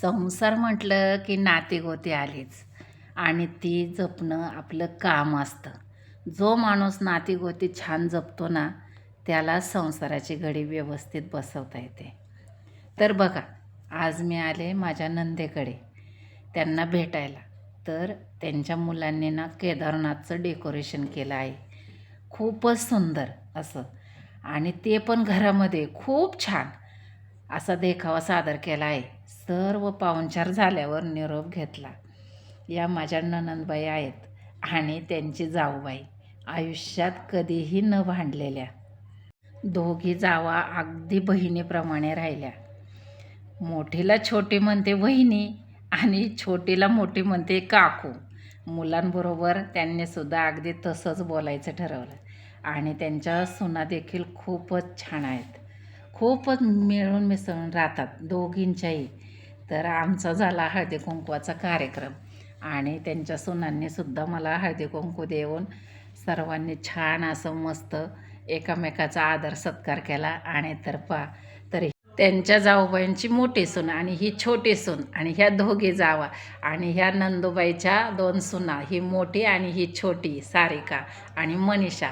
संसार म्हटलं की नातेगोते आलीच. आणि ती जपणं आपलं काम असतं. जो माणूस नातेगोते छान जपतो ना त्याला संसाराची घडी व्यवस्थित बसवता येते. तर बघा आज मी आले माझ्या नंदेकडे. त्यांना भेटायला. तर त्यांच्या मुलांनी ना केदारनाथचं डेकोरेशन केलं आहे. खूपच सुंदर असं. आणि ते पण घरामध्ये. खूप छान. असा देखावा सादर केला आहे सर्व पाहुणचार झाल्यावर निरोप घेतला. या माझ्या ननंदबाई आहेत आणि त्यांची जाऊबाई. आयुष्यात कधीही न भांडलेल्या. दोघी जावा अगदी बहिणीप्रमाणे राहिल्या. मोठीला छोटी म्हणते वहिनी आणि छोटीला मोठी म्हणते काकू. मुलांबरोबर त्यांनी सुद्धा अगदी तसंच बोलायचं ठरवलं. आणि त्यांच्या सुना देखील खूपच छान आहेत. खूपच मिळून मिसळून राहतात दोघींच्याही. तर आमचा झाला हळदी कुंकवाचा कार्यक्रम. आणि त्यांच्या सुनांनी सुद्धा मला हळदी कुंकू देऊन सर्वांनी छान असं मस्त एकामेकाचा आदर सत्कार केला. आणि तर पा तर त्यांच्या जाऊबाईंची मोठी सून आणि ही छोटी सून आणि ह्या दोघी जावा आणि ह्या नंदुबाईच्या दोन सुना ही मोठी आणि ही छोटी सारिका आणि मनीषा.